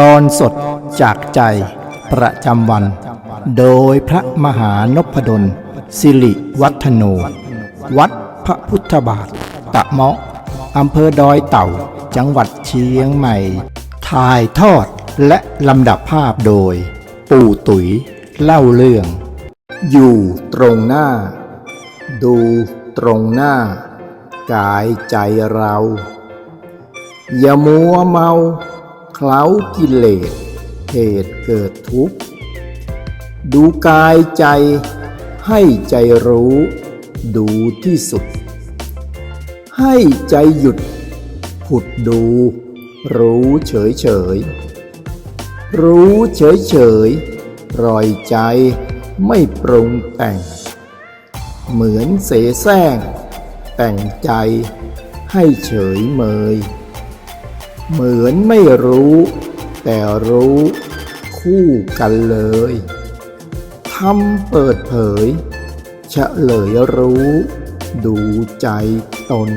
ตอนสดจากใจประจำวัน โดยพระมหานพดล สิริวัฒโน วัดพระพุทธบาท ตะเมาะอำเภอดอยเต่า จังหวัดเชียงใหม่ ถ่ายทอดและลำดับภาพโดย ปู่ตุ๋ยเล่าเรื่อง อยู่ตรงหน้า ดูตรงหน้า กายใจเรา อย่ามัวเมา เคล้ากิเลสเหตุเกิดทุกข์ ดูกายใจให้ใจรู้ ดูที่สุด ให้ใจหยุด ผุดดู รู้เฉยเฉยรู้เฉยเฉยๆปล่อยใจไม่ปรุงแต่ง เหมือนเสแสร้ง แต่งใจให้เฉยเมย เหมือนไม่รู้ แต่รู้คู่กันเลยทำเปิดเผยเฉลยรู้ ดูใจตน